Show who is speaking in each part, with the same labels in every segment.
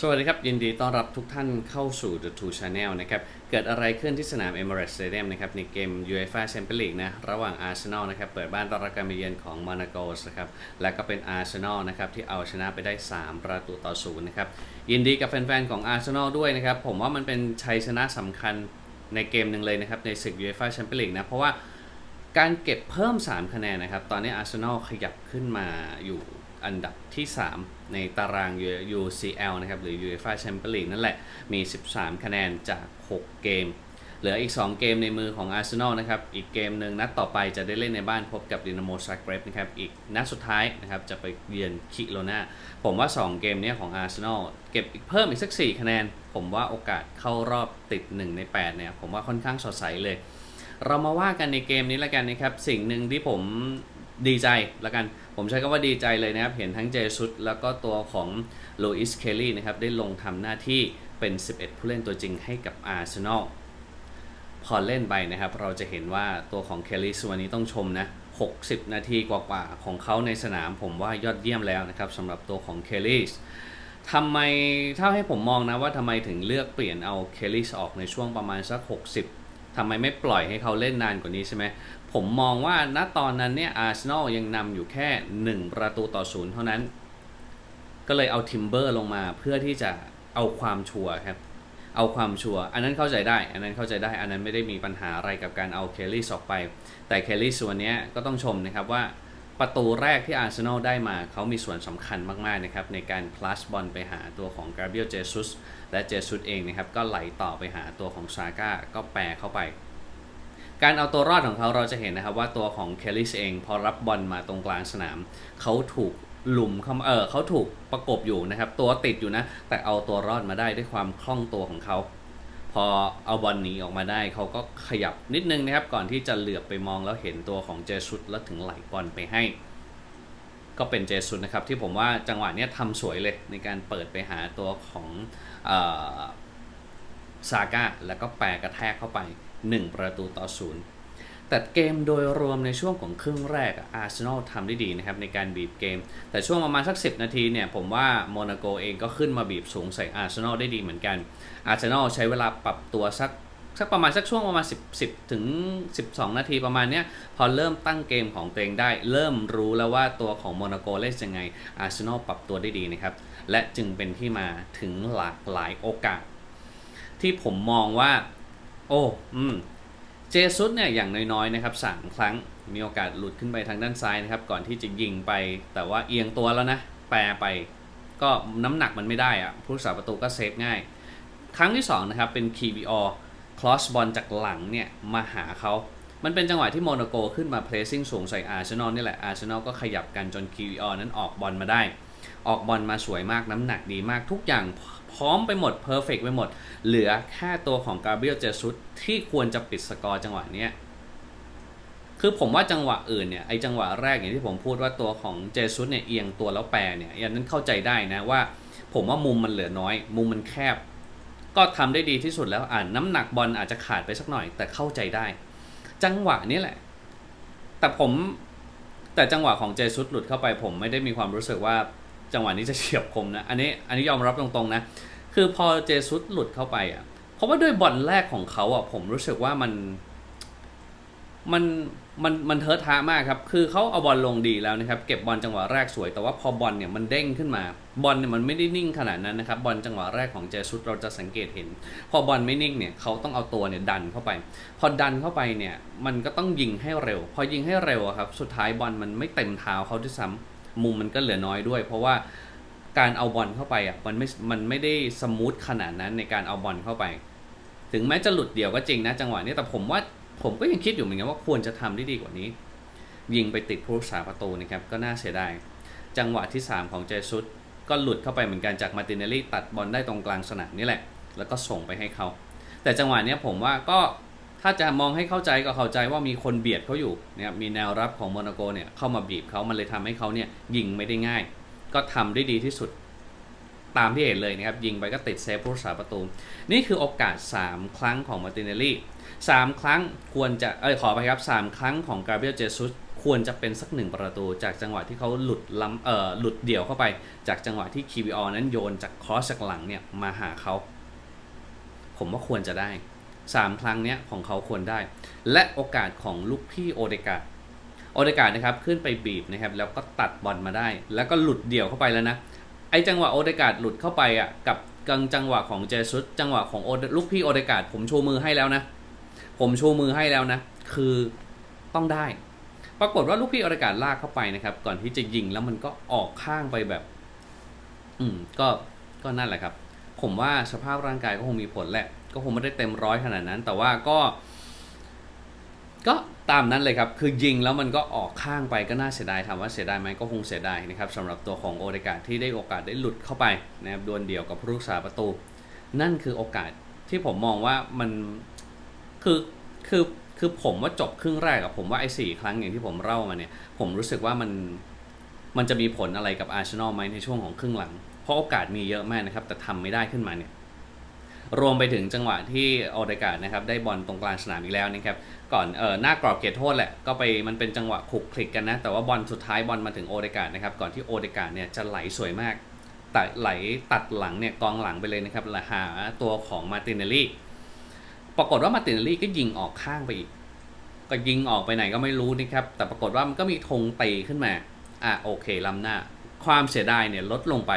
Speaker 1: สวัสดีครับ ยินดีต้อนรับทุกท่านเข้าสู่ The Two Channel นะครับ เกิดอะไรขึ้นที่สนาม Emirates Stadium นะครับ ในเกม UEFA Champions League นะ ระหว่าง Arsenal นะครับ เปิดบ้านต้อนรับการมาเยือนของ Monaco นะครับ และก็เป็น Arsenal นะครับ ที่เอาชนะไปได้ 3 ประตูต่อศูนย์นะครับ ยินดีกับแฟนๆ ของ Arsenal ด้วยนะครับ ผมว่ามันเป็นชัยชนะสำคัญในเกมหนึ่งเลยนะครับ ในศึก UEFA Champions League นะ เพราะว่าการเก็บเพิ่ม 3 คะแนนนะครับ ตอนนี้ Arsenal ขยับขึ้นมาอยู่อันดับที่ 3 ในตาราง UCL นะครับ หรือ UEFA Champions League นั่นแหละ มี 13 คะแนนจาก 6 เกม เหลืออีก 2 เกมในมือของ Arsenal นะครับ อีกเกมหนึ่งนัดต่อไปจะได้เล่นในบ้านพบกับดินาโมซ a กเร b นะครับ อีกนัดสุดท้ายนะครับ จะไปเยือนคิโลนาผมว่า 2 เกมเนี้ยของ Arsenal เก็บอีกเพิ่มอีกสัก 4 คะแนน ผมว่าโอกาสเข้ารอบติด 1 ใน 8 เนี่ย ผมว่าค่อนข้างสดใสเลย เรามาว่ากันในเกมนี้ละกันนะครับ สิ่งหนึ่งที่ผมดีใจละกัน ผมใช้คำว่าดีใจเลยนะครับ เห็นทั้งเจสุดแล้วก็ตัวของโลอิสเคลลี่นะครับ ได้ลงทำหน้าที่เป็น 11 ผู้เล่นตัวจริงให้กับอาร์เซนอลพอเล่นไปนะครับ เราจะเห็นว่าตัวของเคลลี่ส่วนนี้ต้องชมนะ 60 นาทีกว่าๆ ของเขาในสนามผมว่ายอดเยี่ยมแล้วนะครับสำหรับตัวของเคลลี่ทำไมถ้าให้ผมมองนะว่าทำไมถึงเลือกเปลี่ยนเอาเคลลี่ออกในช่วงประมาณสัก 60ทำไมไม่ปล่อยให้เขาเล่นนานกว่านี้ใช่ไหม ผมมองว่าณตอนนั้นเนี่ยอาร์เซนอลยังนำอยู่แค่ 1 ประตูต่อศูนย์เท่านั้น ก็เลยเอาทิมเบอร์ลงมาเพื่อที่จะเอาความชัวร์ครับ เอาความชัวร์อันนั้นเข้าใจได้ อันนั้นเข้าใจได้ อันนั้นไม่ได้มีปัญหาอะไรกับการเอาเคลลี่ออกไป แต่เคลลี่ส่วนนี้ก็ต้องชมนะครับว่าประตูแรกที่อาร์เซนอลได้มาเขามีส่วนสำคัญมากๆนะครับในการพลัสบอลไปหาตัวของกาเบียลเจซุสและเจซุสเองนะครับก็ไหลต่อไปหาตัวของซาก้าก็แปรเข้าไป การเอาตัวรอดของเขาเราจะเห็นนะครับว่าตัวของเคลลิสเองพอรับบอลมาตรงกลางสนาม เขาถูกหลุมเขาเออเขาถูกประกบอยู่นะครับ ตัวติดอยู่นะ แต่เอาตัวรอดมาได้ด้วยความคล่องตัวของเขา พอเอาบอลหนีออกมาได้ เขาก็ขยับนิดนึงนะครับ ก่อนที่จะเหลือบไปมองแล้วเห็นตัวของเจสุดแล้วถึงไหลบอลไปให้ ก็เป็นเจสุดนะครับ ที่ผมว่าจังหวะนี้ทำสวยเลยในการเปิดไปหาตัวของซาก้าแล้วก็แปรกระแทกเข้าไป 1 ประตูต่อศูนย์แต่เกมโดยรวมในช่วงของครึ่งแรกอาร์เซนอลทำได้ดีนะครับในการบีบเกม แต่ช่วงประมาณสัก 10 นาทีเนี่ยผมว่าโมนาโกเองก็ขึ้นมาบีบสูงใส่อาร์เซนอลได้ดีเหมือนกันอาร์เซนอลใช้เวลาปรับตัวสักสักประมาณสักช่วงประมาณ 10 10 ถึง 12 นาทีประมาณเนี้ยพอเริ่มตั้งเกมของตัวเองได้ เริ่มรู้แล้วว่าตัวของโมนาโกเล่นยังไงอาร์เซนอลปรับตัวได้ดีนะครับ และจึงเป็นที่มาถึงหลากหลายโอกาส ที่ผมมองว่า โอ้อืมเจซุสเนี่ยอย่างน้อยๆนะครับสามครั้งมีโอกาสหลุดขึ้นไปทางด้านซ้ายนะครับ ก่อนที่จะยิงไป แต่ว่าเอียงตัวแล้วนะ แปรไป ก็น้ำหนักมันไม่ได้อะผู้รักษาประตูก็เซฟง่าย ครั้งที่2นะครับเป็น KVO คลอสบอลจากหลังเนี่ยมาหาเขามันเป็นจังหวะที่โมนาโกขึ้นมาเพรสซิ่งสูงใส่อาร์เซนอลนี่แหละอาร์เซนอลก็ขยับกันจน KVO นั้นออกบอลมาได้ ออกบอลมาสวยมากน้ำหนักดีมากทุกอย่างพร้อมไปหมดเพอร์เฟกไปหมด เหลือแค่ตัวของกาเบรียลเจสุสที่ควรจะปิดสกอร์จังหวะเนี้ยคือผมว่าจังหวะอื่นเนี่ยไอจังหวะแรกอย่างที่ผมพูดว่าตัวของเจสุสเนี่ยเอียงตัวแล้วแปรเนี่ยอย่างนั้นเข้าใจได้นะว่า ผมว่ามุมมันเหลือน้อย มุมมันแคบ ก็ทำได้ดีที่สุดแล้วอ่านน้ำหนักบอลอาจจะขาดไปสักหน่อย แต่เข้าใจได้ จังหวะนี้แหละ แต่ผมแต่จังหวะของเจสุสหลุดเข้าไปผมไม่ได้มีความรู้สึกว่า จังหวะนี้จะเฉียบคมนะ อันนี้อันนี้ยอมรับตรงๆนะ คือพอเจสุสหลุดเข้าไปอะ เพราะว่าด้วยบอลแรกของเขาอะผมรู้สึกว่ามัน มันมันมันเทิร์ทามากครับ คือเขาเอาบอลลงดีแล้วนะครับ เก็บบอลจังหวะแรกสวย แต่ว่าพอบอลเนี่ยมันเด้งขึ้นมา บอลเนี่ยมันไม่ได้นิ่งขนาดนั้นนะครับ บอลจังหวะแรกของเจสุสเราจะสังเกตเห็น พอบอลไม่นิ่งเนี่ยเขาต้องเอาตัวเนี่ยดันเข้าไป พอดันเข้าไปเนี่ย มันก็ต้องยิงให้เร็ว พอยิงให้เร็วครับ สุดท้ายบอลมันไม่เต็มเท้าเขาด้วยซ้ำ มุมมันก็เหลือน้อยด้วย เพราะว่าการเอาบอลเข้าไปอะมันไม่มันไม่ได้สมูทขนาดนั้นในการเอาบอลเข้าไป ถึงแม้จะหลุดเดี่ยวก็จริงนะจังหวะนี้แต่ผมว่าผมก็ยังคิดอยู่เหมือนกันว่าควรจะทำได้ดีกว่านี้ ยิงไปติดผู้รักษาประตูนะครับก็น่าเสียดายจังหวะที่ 3 ของเจสุสก็หลุดเข้าไปเหมือนกันจากมาร์ตินเนลลี่ตัดบอลได้ตรงกลางสนามนี่แหละ แล้วก็ส่งไปให้เขา แต่จังหวะนี้ผมว่าก็ ถ้าจะมองให้เข้าใจก็เข้าใจว่ามีคนเบียดเขาอยู่นะครับมีแนวรับของโมนาโกเนี่ยเข้ามาบีบเขามันเลยทำให้เขาเนี่ยยิงไม่ได้ง่าย ก็ทำได้ดีที่สุดตามที่เห็นเลยนะครับ ยิงไปก็ติดเซฟผู้รักษาประตู นี่คือโอกาส 3 ครั้งของมาร์ตินเนลลี่3ครั้งควรจะเอ้ยขอไปครับ 3 ครั้งของกาเบรียลเจซุสควรจะเป็นสักหนึ่งประตู จากจังหวะที่เขาหลุดล้ำเอ่อหลุดเดี่ยวเข้าไป จากจังหวะที่ KVR นั้นโยนจากคอสจากหลังเนี่ยมาหาเขา ผมว่าควรจะได้ สามครั้งเนี้ยของเขาควรได้ และโอกาสของลูกพี่โอเดกาโอเดกานะครับขึ้นไปบีบนะครับแล้วก็ตัดบอลมาได้ แล้วก็หลุดเดี่ยวเข้าไปแล้วนะไอจังหวะโอเดกาหลุดเข้าไปอะกับกังจังหวะของเจสุสจังหวะของโอลูกพี่โอเดกาผมชูมือให้แล้วนะ ผมชูมือให้แล้วนะ คือต้องได้ ปรากฏว่าลูกพี่โอเดกาลากเข้าไปนะครับ ก่อนที่จะยิงแล้วมันก็ออกข้างไปแบบ อืมก็ก็นั่นแหละครับ ผมว่าสภาพร่างกายก็คงมีผลแหละ ก็คงไม่ได้เต็มร้อยขนาดนั้น แต่ว่าก็ ก็ตามนั้นเลยครับ คือยิงแล้วมันก็ออกข้างไปก็น่าเสียดายถามว่าเสียดายไหมก็คงเสียดายนะครับสำหรับตัวของโอเดกาที่ได้โอกาสได้หลุดเข้าไปนะครับดวลเดี่ยวกับผู้รักษาประตู นั่นคือโอกาสที่ผมมองว่ามันคือคือคือผมว่าจบครึ่งแรกอะผมว่าไอ้สี่ครั้งอย่างที่ผมเล่ามาเนี่ย ผมรู้สึกว่ามันมันจะมีผลอะไรกับอาร์เซนอลไหมในช่วงของครึ่งหลัง เพราะโอกาสมีเยอะมากนะครับ แต่ทำไม่ได้ขึ้นมาเนี่ย รวมไปถึงจังหวะที่โอเดกานะครับได้บอลตรงกลางสนามอีกแล้วนะครับก่อนเออหน้ากรอบเขตโทษแหละก็ไปมันเป็นจังหวะคลุกคลิกกันนะ แต่ว่าบอลสุดท้ายบอลมาถึงโอเดกาดนะครับก่อนที่โอเดกาดเนี่ยจะไหลสวยมากแต่ไหลตัดหลังเนี่ยกองหลังไปเลยนะครับแล้วหาตัวของมาตินเนลลี่ปรากฏว่ามาตินเนลลี่ก็ยิงออกข้างไปอีก ก็ยิงออกไปไหนก็ไม่รู้นะครับแต่ปรากฏว่ามันก็มีธงตีขึ้นมาอะโอเคล้ำหน้า ความเสียดายเนี่ยลดลงไป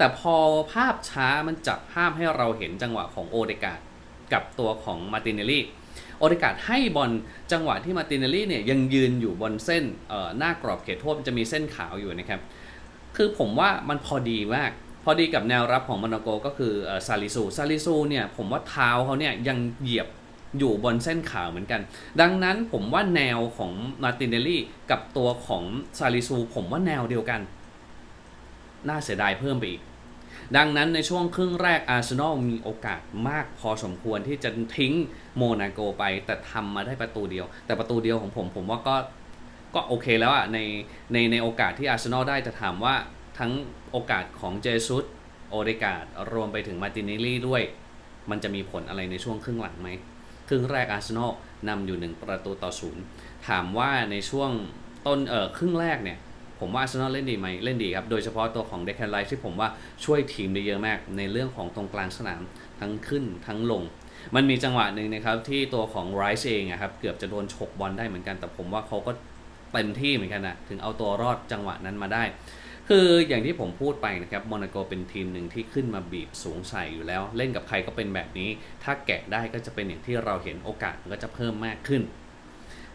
Speaker 1: แต่พอภาพช้ามันจับภาพให้เราเห็นจังหวะของโอเดกาดกับตัวของมาตินเนลลี่โอเดกาดให้บอลจังหวะที่มาตินเนลลี่เนี่ยยังยืนอยู่บนเส้นหน้ากรอบเขตโทษจะมีเส้นขาวอยู่นะครับ คือผมว่ามันพอดีมาก พอดีกับแนวรับของมอนโกก็คือเอ่อซาลิซูซาลิซูเนี่ยผมว่าเท้าเขาเนี่ยยังเหยียบอยู่บนเส้นขาวเหมือนกัน ดังนั้นผมว่าแนวของมาตินเนลลี่กับตัวของซาลิซู ผมว่าแนวเดียวกัน น่าเสียดายเพิ่มไปอีก ดังนั้นในช่วงครึ่งแรกอาร์เซนอลมีโอกาสมากพอสมควรที่จะทิ้งโมนาโกไป แต่ทำมาได้ประตูเดียว แต่ประตูเดียวของผมผมว่าก็ก็โอเคแล้วอะในในในโอกาสที่อาร์เซนอลได้แต่ถามว่าทั้งโอกาสของเจซุสโอเดกาดรวมไปถึงมาตินเนลลี่ด้วย มันจะมีผลอะไรในช่วงครึ่งหลังไหมครึ่งแรกอาร์เซนอลนำอยู่ 1 ประตูต่อศูนย์ถามว่าในช่วงต้นเออครึ่งแรกเนี่ย ผมว่าอาร์เซนอลเล่นดีไหมเล่นดีครับ โดยเฉพาะตัวของเดคแคนไลท์ที่ผมว่าช่วยทีมได้เยอะมาก ในเรื่องของตรงกลางสนามทั้งขึ้นทั้งลง มันมีจังหวะหนึ่งนะครับที่ตัวของไรซ์เองอะครับเกือบจะโดนฉกบอลได้เหมือนกัน แต่ผมว่าเขาก็เต็มที่เหมือนกันนะถึงเอาตัวรอดจังหวะนั้นมาได้ คืออย่างที่ผมพูดไปนะครับโมนาโกเป็นทีมหนึ่งที่ขึ้นมาบีบสูงใส่อยู่แล้ว เล่นกับใครก็เป็นแบบนี้ ถ้าแกะได้ก็จะเป็นอย่างที่เราเห็นโอกาสก็จะเพิ่มมากขึ้น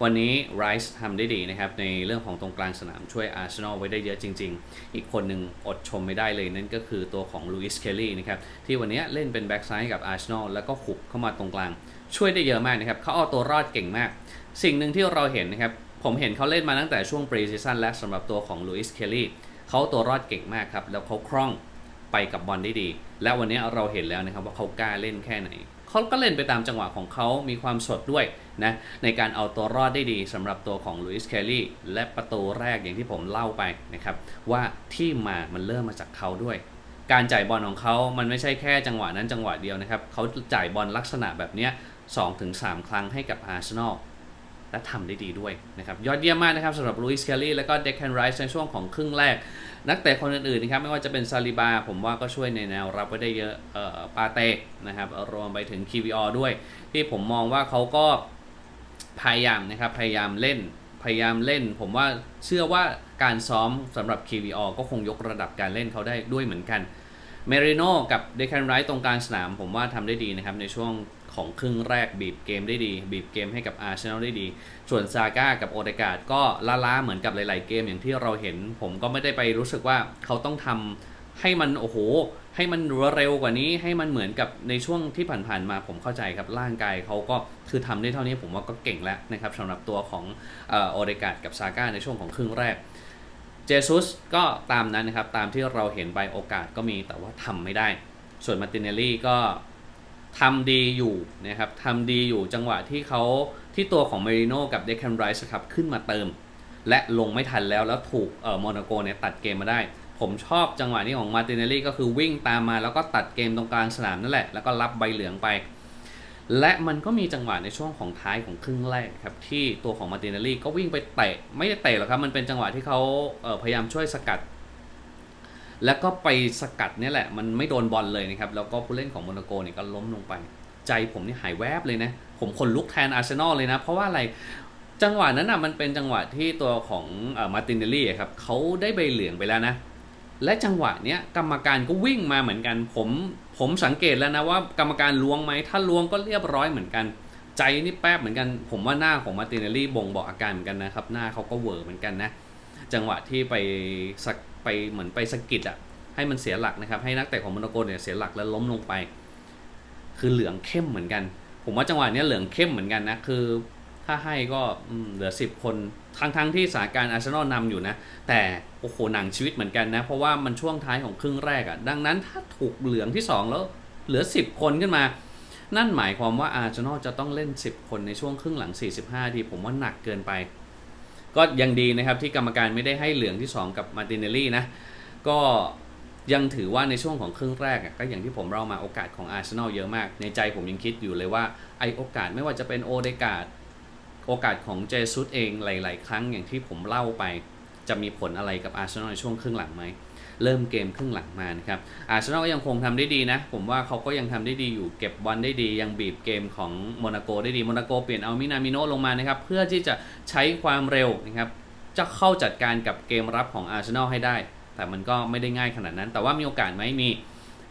Speaker 1: วันนี้ไรซ์ทำได้ดีนะครับ ในเรื่องของตรงกลางสนามช่วยอาร์เซนอลไว้ได้เยอะจริง ๆ อีกคนหนึ่งอดชมไม่ได้เลยนั่นก็คือตัวของลูอิสเคลลี่นะครับ ที่วันนี้เล่นเป็นแบ็กซ้ายกับอาร์เซนอลแล้วก็ขุบเข้ามาตรงกลาง ช่วยได้เยอะมากนะครับ เขาเอาตัวรอดเก่งมาก สิ่งหนึ่งที่เราเห็นนะครับ ผมเห็นเขาเล่นมาตั้งแต่ช่วงปรีซีซั่นและสำหรับตัวของลูอิสเคลลี่เขาตัวรอดเก่งมากครับแล้วเขาคล่องไปกับบอลได้ดี และวันนี้เราเห็นแล้วนะครับว่าเขากล้าเล่นแค่ไหนเขาก็เล่นไปตามจังหวะของเขามีความสดด้วย นะในการเอาตัวรอดได้ดีสำหรับตัวของลุยส์เคลลี่และประตูแรกอย่างที่ผมเล่าไปนะครับว่าที่มามันเริ่มมาจากเขาด้วย การจ่ายบอลของเขา มันไม่ใช่แค่จังหวะนั้นจังหวะเดียวนะครับเขาจ่ายบอลลักษณะแบบนี้ย2-3 ครั้งให้กับอาร์เซนอลและทำได้ดีด้วยนะครับยอดเยี่ยมมากนะครับสำหรับลุยส์เคลลี่และก็เดคแคนไรส์ในช่วงของครึ่งแรก นักเตะคนอื่นๆนะครับไม่ว่าจะเป็นซาลิบา ผมว่าก็ช่วยในแนวรับไว้ได้เยอะเอ่อปาเต้นะครับรวมไปถึง KVR ด้วย ที่ผมมองว่าเขาก็ พยายามนะครับ พยายามเล่น พยายามเล่น ผมว่าเชื่อว่าการซ้อมสำหรับ KVR ก็คงยกระดับการเล่นเขาได้ด้วยเหมือนกัน เมริโนกับเดคันไรท์ตรงกลางสนาม ผมว่าทำได้ดีนะครับ ในช่วงของครึ่งแรกบีบเกมได้ดี บีบเกมให้กับอาร์เซนอลได้ดี ส่วนซาก้ากับโอเดกาดก็ล้าๆเหมือนกับหลาย ๆ เกมอย่างที่เราเห็น ผมก็ไม่ได้ไปรู้สึกว่าเขาต้องทำให้มันโอ้โห ให้มันเร็วกว่านี้ให้มันเหมือนกับในช่วงที่ผ่านๆมาผมเข้าใจครับร่างกายเขาก็คือทำได้เท่านี้ผมว่าก็เก่งแล้วนะครับสำหรับตัวของออโอเดกาดกับซาก้าในช่วงของครึ่งแรกเจซุสก็ตามนั้นนะครับ ตามที่เราเห็นไปโอกาสก็มีแต่ว่าทำไม่ได้ ส่วนมาร์ตินเนลลี่ก็ทำดีอยู่นะครับทำดีอยู่จังหวะที่เขาที่ตัวของเมริโนกับเดคแคนไรส์ครับขึ้นมาเติม และลงไม่ทันแล้วแล้วถูกเอ่อโมนาโกเนี่ยตัดเกมมาได้ ผมชอบจังหวะนี้ของมาตินเนลลี่ก็คือวิ่งตามมาแล้วก็ตัดเกมตรงกลางสนามนั่นแหละ แล้วก็รับใบเหลืองไป และมันก็มีจังหวะในช่วงของท้ายของครึ่งแรกครับ ที่ตัวของมาตินเนลลี่ก็วิ่งไปเตะ ไม่ได้เตะหรอกครับ มันเป็นจังหวะที่เขาเพยายามช่วยสกัด แล้วก็ไปสกัดนี่แหละ มันไม่โดนบอลเลยนะครับ แล้วก็ผู้เล่นของโมนาโกเนี่ยก็ล้มลงไป ใจผมนี่หายแวบเลยนะ ผมขนลุกแทนอาร์เซนอลเลยนะ เพราะว่าอะไรจังหวะนั้นอะมันเป็นจังหวะที่ตัวของอมาตินเนลลี่ครับเขาได้ใบเหลืองไปแล้วนะ และจังหวะเนี้ยกรรมการก็วิ่งมาเหมือนกัน ผมผมสังเกตแล้วนะว่ากรรมการล้วงไหมถ้าล้วงก็เรียบร้อยเหมือนกัน ใจนี่แป๊บเหมือนกัน ผมว่าหน้าของมาตินเนลลี่บ่งบอกอาการเหมือนกันนะครับ หน้าเขาก็เวอเหมือนกันนะ จังหวะที่ไปสักไปเหมือนไปสะกิดอะให้มันเสียหลักนะครับ ให้นักเตะของโมนโกเนี่ยเสียหลักแล้วล้มลงไป คือเหลืองเข้มเหมือนกัน ผมว่าจังหวะนี้เหลืองเข้มเหมือนกันนะคือ ถ้าให้ก็เหลือ 10 คนทั้งทั้งที่สถานการณ์อาร์เซนอลนำอยู่นะ แต่โอ้โหหนังชีวิตเหมือนกันนะ เพราะว่ามันช่วงท้ายของครึ่งแรกอะ่ะ ดังนั้นถ้าถูกเหลืองที่ 2 แล้วเหลือ 10 คนขึ้นมา นั่นหมายความว่าอาร์เซนอลจะต้องเล่น 10 คนในช่วงครึ่งหลัง 45 ทีผมว่าหนักเกินไป ก็ยังดีนะครับที่กรรมการไม่ได้ให้เหลืองที่ 2 กับมาร์ตินเนลลี่นะ ก็ยังถือว่าในช่วงของครึ่งแรกก็อย่างที่ผมเล่ามาโอกาสของอาร์เซนอลเยอะมาก ในใจผมยังคิดอยู่เลยว่าไอโอกาสไม่ว่าจะเป็นโอเดกาด โอกาสของเจซุสเองหลาย ๆ ครั้งอย่างที่ผมเล่าไป จะมีผลอะไรกับอาร์เซนอลในช่วงครึ่งหลังไหมเริ่มเกมครึ่งหลังมานะครับอาร์เซนอลก็ยังคงทำได้ดีนะ ผมว่าเขาก็ยังทำได้ดีอยู่เก็บบอลได้ดียังบีบเกมของโมนาโกได้ดีโมนาโกเปลี่ยนเอามินามิโนลงมานะครับเพื่อที่จะใช้ความเร็วนะครับจะเข้าจัดการกับเกมรับของอาร์เซนอลให้ได้ แต่มันก็ไม่ได้ง่ายขนาดนั้น แต่ว่ามีโอกาสไหมมี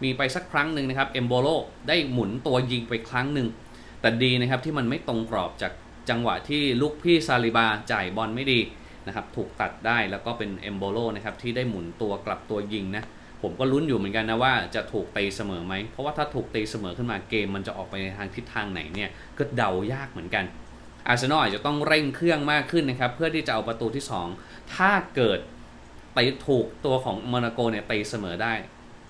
Speaker 1: มีไปสักครั้งหนึ่งนะครับเอมโบโลได้หมุนตัวยิงไปครั้งหนึ่งแต่ดีนะครับที่มันไม่ตรงกรอบจาก จังหวะที่ลูกพี่ซาลิบาจ่ายบอลไม่ดีนะครับถูกตัดได้แล้วก็เป็นเอมโบโลนะครับที่ได้หมุนตัวกลับตัวยิงนะผมก็ลุ้นอยู่เหมือนกันนะว่าจะถูกตีเสมอไหม เพราะว่าถ้าถูกตีเสมอขึ้นมาเกมมันจะออกไปในทางทิศทางไหนเนี่ยก็เดายากเหมือนกันอาร์เซนอลอาจจะต้องเร่งเครื่องมากขึ้นนะครับเพื่อที่จะเอาประตูที่ 2 ถ้าเกิดตีถูกตัวของโมนาโกเนี่ยตีเสมอได้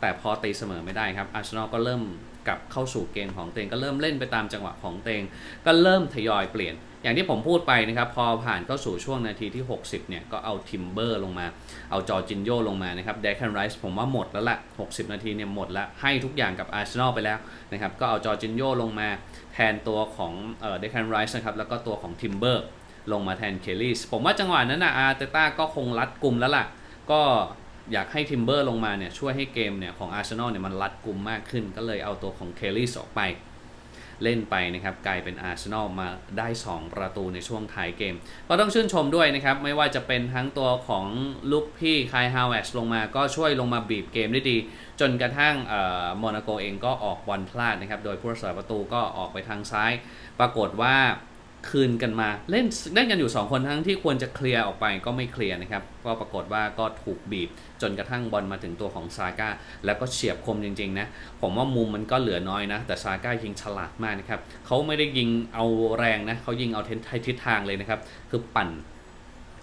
Speaker 1: แต่พอตีเสมอไม่ได้ครับอาร์เซนอลก็เริ่ม กลับเข้าสู่เกมของเตงก็เริ่มเล่นไปตามจังหวะของเตงก็เริ่มทยอยเปลี่ยน อย่างที่ผมพูดไปนะครับ พอผ่านเข้าสู่ช่วงนาทีที่ 60 เนี่ย ก็เอาทิมเบอร์ลงมา เอาจอจินโยลงมานะครับเดคันไรส์ผมว่าหมดแล้วละ60 นาทีเนี่ยหมดละให้ทุกอย่างกับอาร์เซนอลไปแล้วนะครับ ก็เอาจอจินโยลงมาแทนตัวของเดคันไรส์นะครับ แล้วก็ตัวของทิมเบอร์ลงมาแทนเคลลี่ผมว่าจังหวะนั้นนะอาร์เตต้าก็คงรัดกลุ่มแล้วล่ะ ก็ อยากให้ทิมเบอร์ลงมาเนี่ยช่วยให้เกมเนี่ยของอาร์เซนอลเนี่ยมันรัดกลุ่มมากขึ้น ก็เลยเอาตัวของเคลลี่ออกไป เล่นไปนะครับกลายเป็นอาร์เซนอลมาได้ 2 ประตูในช่วงท้ายเกม ก็ต้องชื่นชมด้วยนะครับ ไม่ว่าจะเป็นทั้งตัวของลูกพี่คายฮาวเวชลงมาก็ช่วยลงมาบีบเกมได้ดี จนกระทั่งโมนาโกเองก็ออกบอลพลาดนะครับโดยผู้รักษาประตูก็ออกไปทางซ้าย ปรากฏว่า คืนกันมาเล่นเล่นกันอยู่ 2 คนทั้งที่ควรจะเคลียร์ออกไปก็ไม่เคลียร์นะครับ ก็ปรากฏว่าก็ถูกบีบ จนกระทั่งบอลมาถึงตัวของซาก้าแล้วก็เฉียบคมจริงๆนะผมว่ามุมมันก็เหลือน้อยนะ แต่ซาก้ายิงฉลาดมากนะครับเขาไม่ได้ยิงเอาแรงนะเขายิงเอาเทนทิศทางเลยนะครับ คือปั่น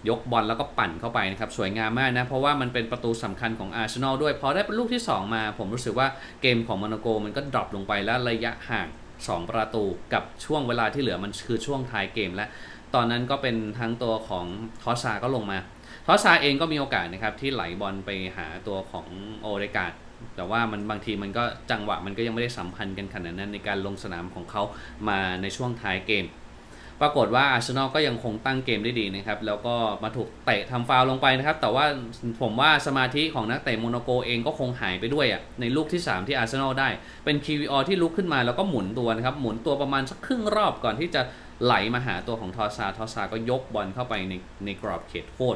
Speaker 1: ยกบอลแล้วก็ปั่นเข้าไปนะครับ สวยงามมากนะ เพราะว่ามันเป็นประตูสำคัญของอาร์เซนอลด้วย พอได้เป็นลูกที่ 2 มา ผมรู้สึกว่าเกมของโมนโกมันก็ดรอปลงไปแล้วระยะห่าง 2 ประตูกับช่วงเวลาที่เหลือมันคือช่วงท้ายเกมและ ตอนนั้นก็เป็นทั้งตัวของทอชาก็ลงมา ทอชาเองก็มีโอกาสนะครับที่ไหลบอลไปหาตัวของโอเดกาดแต่ว่ามันบางทีมันก็จังหวะมันก็ยังไม่ได้สัมพันธ์กันขนาดนั้นในการลงสนามของเขามาในช่วงท้ายเกม ปรากฏว่าอาร์เซนอลก็ยังคงตั้งเกมได้ดีนะครับ แล้วก็มาถูกเตะทำฟาวล์ลงไปนะครับ แต่ว่าผมว่าสมาธิของนักเตะโมนาโกเองก็คงหายไปด้วยอะในลูกที่ 3 ที่อาร์เซนอลได้ เป็น QVR ที่ลุกขึ้นมาแล้วก็หมุนตัวนะครับ หมุนตัวประมาณสักครึ่งรอบก่อนที่จะไหลมาหาตัวของทอซาทอซาก็ยกบอลเข้าไปในในกรอบเขตโทษ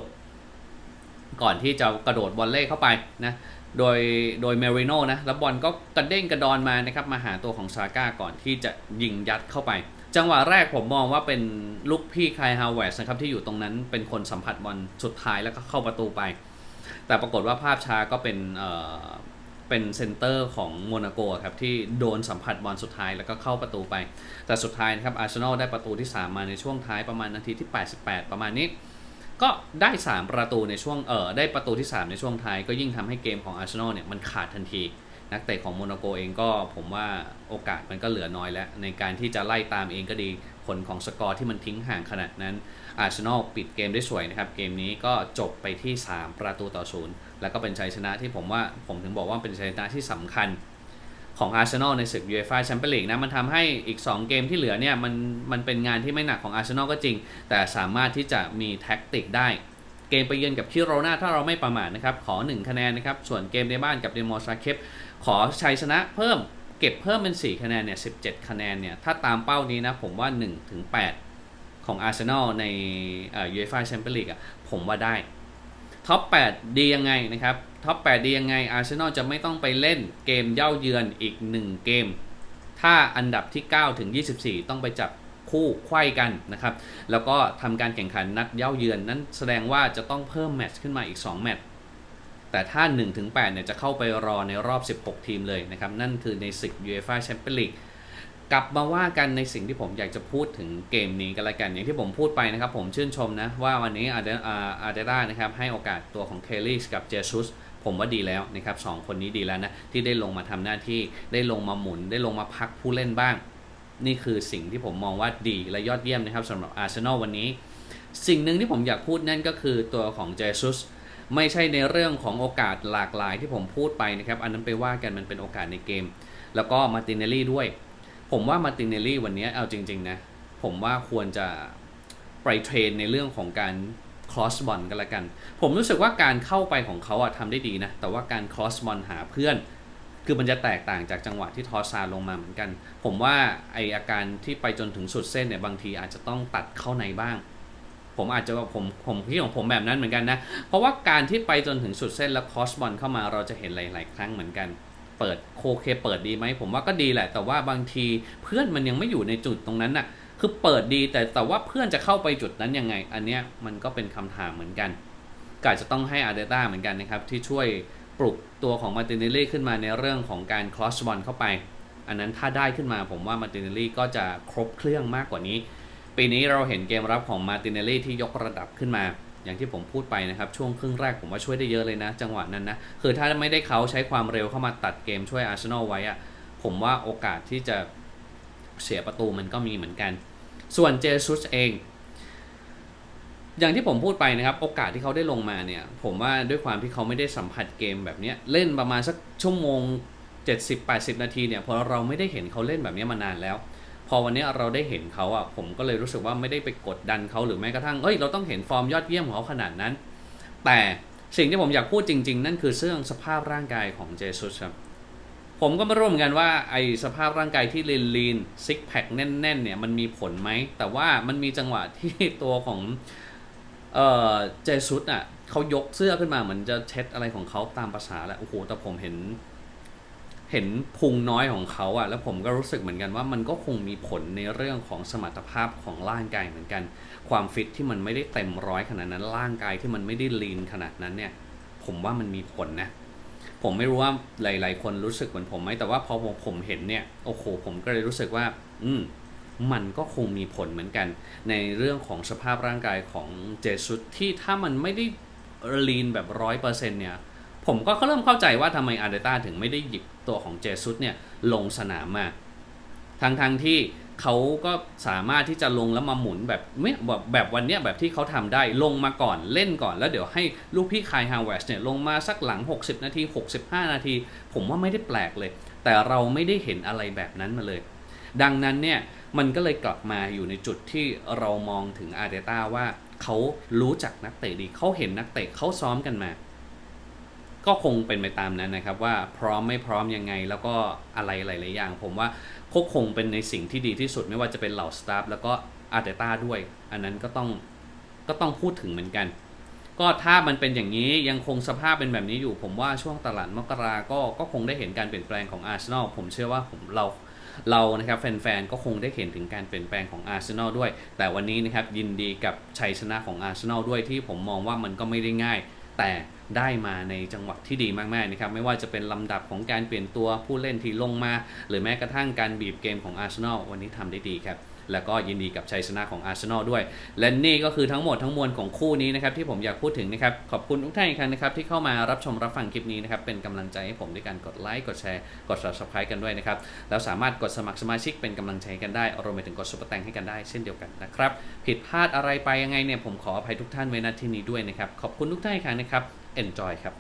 Speaker 1: ก่อนที่จะกระโดดบอลเล่เข้าไปนะโดยโดยเมริโนนะแล้วบอลก็กระเด้งกระดอนมานะครับมาหาตัวของซาก้าก่อนที่จะยิงยัดเข้าไป จังหวะแรกผมมองว่าเป็นลูกพี่คายฮาวเวสนะครับที่อยู่ตรงนั้นเป็นคนสัมผัสบอลสุดท้ายแล้วก็เข้าประตูไป แต่ปรากฏว่าภาพช้าก็เป็นเอ่อเป็นเซนเตอร์ของโมนาโกครับที่โดนสัมผัสบอลสุดท้ายแล้วก็เข้าประตูไป แต่สุดท้ายนะครับอาร์เซนอลได้ประตูที่ 3 มาในช่วงท้ายประมาณนาทีที่ 88 ประมาณนี้ ก็ได้ 3 ประตูในช่วงเออได้ประตูที่ 3 ในช่วงท้าย ก็ยิ่งทำให้เกมของอาร์เซนอลเนี่ยมันขาดทันที นักเตะของโมนาโกเองก็ผมว่าโอกาสมันก็เหลือน้อยแล้ว ในการที่จะไล่ตามเองก็ดีผลของสกอร์ที่มันทิ้งห่างขนาดนั้นอาร์เซนอลปิดเกมได้สวยนะครับ เกมนี้ก็จบไปที่ 3 ประตูต่อศูนย์แล้วก็เป็นชัยชนะที่ผมว่าผมถึงบอกว่าเป็นชัยชนะที่สำคัญของอาร์เซนอลในศึกยูเอฟ่าแชมเปี้ยนลีกนะมันทำให้อีก 2 เกมที่เหลือเนี่ยมันมันเป็นงานที่ไม่หนักของอาร์เซนอลก็จริง แต่สามารถที่จะมีแท็กติกได้ เกมไปเยือนกับคิโรนาถ้าเราไม่ประมาทนะครับ ขอ 1 คะแนนนะครับ ส่วนเกมในบ้านกับเดมอร์ซาเคป ขอชัยชนะเพิ่มเก็บเพิ่มเป็น 4 คะแนนเนี่ย 17 คะแนนเนี่ย ถ้าตามเป้านี้นะ ผมว่า 1 ถึง 8 ของอาร์เซนอลในยูเอฟ่าแชมเปี้ยนลีกอะผมว่าได้ ท็อป 8 ดียังไงนะครับ ท็อป 8 ดียังไงอาร์เซนอลจะไม่ต้องไปเล่นเกมเย่าเยือนอีก 1 เกม ถ้าอันดับที่ 9 ถึง 24 ต้องไปจับคู่ไขว้กันนะครับ แล้วก็ทำการแข่งขันนัดเย่าเยือนนั้นแสดงว่าจะต้องเพิ่มแมตช์ขึ้นมาอีก 2 แมตช์ แต่ถ้า 1-8เนี่ยจะเข้าไปรอในรอบ 16 ทีมเลยนะครับ นั่นคือในศึก UEFA Champions League กลับมาว่ากันในสิ่งที่ผมอยากจะพูดถึงเกมนี้กันละกัน อย่างที่ผมพูดไปนะครับ ผมชื่นชมนะ ว่าวันนี้อาเดอาเดต้านะครับ ให้โอกาสตัวของเคลลี่กับเจสุสผมว่าดีแล้วนะครับสองคนนี้ดีแล้วนะ ที่ได้ลงมาทำหน้าที่ได้ลงมาหมุน ได้ลงมาพักผู้เล่นบ้าง นี่คือสิ่งที่ผมมองว่าดีและยอดเยี่ยมนะครับสำหรับอาร์เซนอลวันนี้ สิ่งหนึ่งที่ผมอยากพูดนั่นก็คือตัวของเจสุส ไม่ใช่ในเรื่องของโอกาสหลากหลายที่ผมพูดไปนะครับ อันนั้นไปว่ากันมันเป็นโอกาสในเกม แล้วก็มาตินเนลลี่ด้วย ผมว่ามาตินเนลลี่วันนี้เอาจริง ๆ นะ ผมว่าควรจะไปเทรนในเรื่องของการ cross บอลกันละกัน ผมรู้สึกว่าการเข้าไปของเขาอะทำได้ดีนะ แต่ว่าการ cross บอลหาเพื่อน คือมันจะแตกต่างจากจังหวะที่ทอซาลงมาเหมือนกัน ผมว่าไออาการที่ไปจนถึงสุดเส้นเนี่ยบางทีอาจจะต้องตัดเข้าในบ้าง ผมอาจจะว่าผมผมพี่ของผมแบบนั้นเหมือนกันนะ เพราะว่าการที่ไปจนถึงสุดเส้นแล้วคอสบอลเข้ามาเราจะเห็นหลาย ๆ ครั้งเหมือนกันเปิดโคเคเปิดดีไหมผมว่าก็ดีแหละ แต่ว่าบางทีเพื่อนมันยังไม่อยู่ในจุดตรงนั้นน่ะคือเปิดดีแต่แต่ว่าเพื่อนจะเข้าไปจุดนั้นยังไง อันเนี้ยมันก็เป็นคำถามเหมือนกันก็อาจจะต้องให้อาร์เดต้าเหมือนกันนะครับ ที่ช่วยปลุกตัวของมาตินเนลลี่ขึ้นมาในเรื่องของการคลอสบอลเข้าไป อันนั้นถ้าได้ขึ้นมาผมว่ามาตินเนลลี่ก็จะครบเครื่องมากกว่านี้ ปีนี้เราเห็นเกมรับของมาตินเนลลี่ที่ยกระดับขึ้นมา อย่างที่ผมพูดไปนะครับ ช่วงครึ่งแรกผมว่าช่วยได้เยอะเลยนะ จังหวะนั้นนะ คือถ้าไม่ได้เขาใช้ความเร็วเข้ามาตัดเกมช่วยอาร์เซนอลไว้อะผมว่าโอกาสที่จะเสียประตูมันก็มีเหมือนกัน ส่วนเจสุสเอง อย่างที่ผมพูดไปนะครับ โอกาสที่เขาได้ลงมาเนี่ย ผมว่าด้วยความที่เขาไม่ได้สัมผัสเกมแบบนี้เล่นประมาณสักชั่วโมง 70-80 นาทีเนี่ยพอเราไม่ได้เห็นเขาเล่นแบบนี้มานานแล้ว พอวันนี้เราได้เห็นเขาอะผมก็เลยรู้สึกว่าไม่ได้ไปกดดันเขาหรือแม้กระทั่งเอ้ยเราต้องเห็นฟอร์มยอดเยี่ยมของเขาขนาดนั้น แต่สิ่งที่ผมอยากพูดจริง ๆ นั่นคือเรื่องสภาพร่างกายของเจสุสครับผมก็ไม่รู้เหมือนกันว่าไอสภาพร่างกายที่ลีนลีนซิกแพคแน่นๆเนี่ยมันมีผลไหม แต่ว่ามันมีจังหวะที่ตัวของเอ่อเจสุสอะเขายกเสื้อขึ้นมาเหมือนจะเช็ดอะไรของเขาตามภาษาแหละโอ้โหแต่ผมเห็น เห็นพุงน้อยของเขาอะแล้วผมก็รู้สึกเหมือนกันว่ามันก็คงมีผลในเรื่องของสมรรถภาพของร่างกายเหมือนกัน ความฟิตที่มันไม่ได้เต็มร้อยขนาดนั้นร่างกายที่มันไม่ได้ลีนขนาดนั้นเนี่ย ผมว่ามันมีผลนะผมไม่รู้ว่าหลาย ๆ คนรู้สึกเหมือนผมไหมแต่ว่าพอผมเห็นเนี่ยโอ้โหผมก็เลยรู้สึกว่า อืมมันก็คงมีผลเหมือนกัน ในเรื่องของสภาพร่างกายของเจสุสที่ถ้ามันไม่ได้ลีนแบบร้อยเปอร์เซ็นต์เนี่ย ผมก็เริ่มเข้าใจว่าทำไมอาร์เดต้าถึงไม่ได้หยิบ ตัวของเจสุสเนี่ยลงสนามมาทั้งทงที่เขาก็สามารถที่จะลงแล้วมาหมุนแบบไม่แบบแบบวันเนี้ยแบบที่เขาทำได้ลงมาก่อนเล่นก่อนแล้วเดี๋ยวให้ลูกพี่คายฮาวเวสเนี่ยลงมาสักหลัง 60 นาที 65 นาที ผมว่าไม่ได้แปลกเลย แต่เราไม่ได้เห็นอะไรแบบนั้นมาเลย ดังนั้นเนี่ยมันก็เลยกลับมาอยู่ในจุดที่เรามองถึงอาร์เดต้าว่าเขารู้จักนักเตะดีเขาเห็นนักเตะเขาซ้อมกันมา ก็คงเป็นไปตามนั้นนะครับว่าพร้อมไม่พร้อมยังไงแล้วก็อะไรหลายๆอย่าง ผมว่าก็คงเป็นในสิ่งที่ดีที่สุดไม่ว่าจะเป็นเหล่าสตาฟแล้วก็อาร์เตต้าด้วย อันนั้นก็ต้องก็ต้องพูดถึงเหมือนกัน ก็ถ้ามันเป็นอย่างนี้ยังคงสภาพเป็นแบบนี้อยู่ ผมว่าช่วงตลาดมกราก็ก็คงได้เห็นการเปลี่ยนแปลงของอาร์เซนอลผมเชื่อว่าผมเราเรานะครับแฟนๆ ก็คงได้เห็นถึงการเปลี่ยนแปลงของอาร์เซนอลด้วย แต่วันนี้นะครับยินดีกับชัยชนะของอาร์เซนอลด้วยที่ผมมองว่ามันก็ไม่ได้ง่าย แต่ ได้มาในจังหวะที่ดีมากๆนะครับไม่ว่าจะเป็นลำดับของการเปลี่ยนตัวผู้เล่นที่ลงมา หรือแม้กระทั่งการบีบเกมของอาร์เซนอลวันนี้ทำได้ดีครับแล้วก็ยินดีกับชัยชนะของอาร์เซนอลด้วย และนี่ก็คือทั้งหมดทั้งมวลของคู่นี้นะครับที่ผมอยากพูดถึงนะครับ ขอบคุณทุกท่านอีกครั้งนะครับ ที่เข้ามารับชมรับฟังคลิปนี้นะครับ เป็นกำลังใจให้ผมด้วยการกดไลค์กดแชร์กด subscribe กันด้วยนะครับ แล้วสามารถกดสมัครสมาชิกเป็นกำลังใจกันได้รวมไปถึงกดซุปเปอร์แตงให้กันได้เช่นเดียวกันนะครับผิดพลาดอะไรไปยังไงเนี่ยผมขออภัยทุกท่านไว้ณที่นี้ด้วยนะครับขอบคุณทุกท่านอีกครั้งนะครับ enjoy ครับ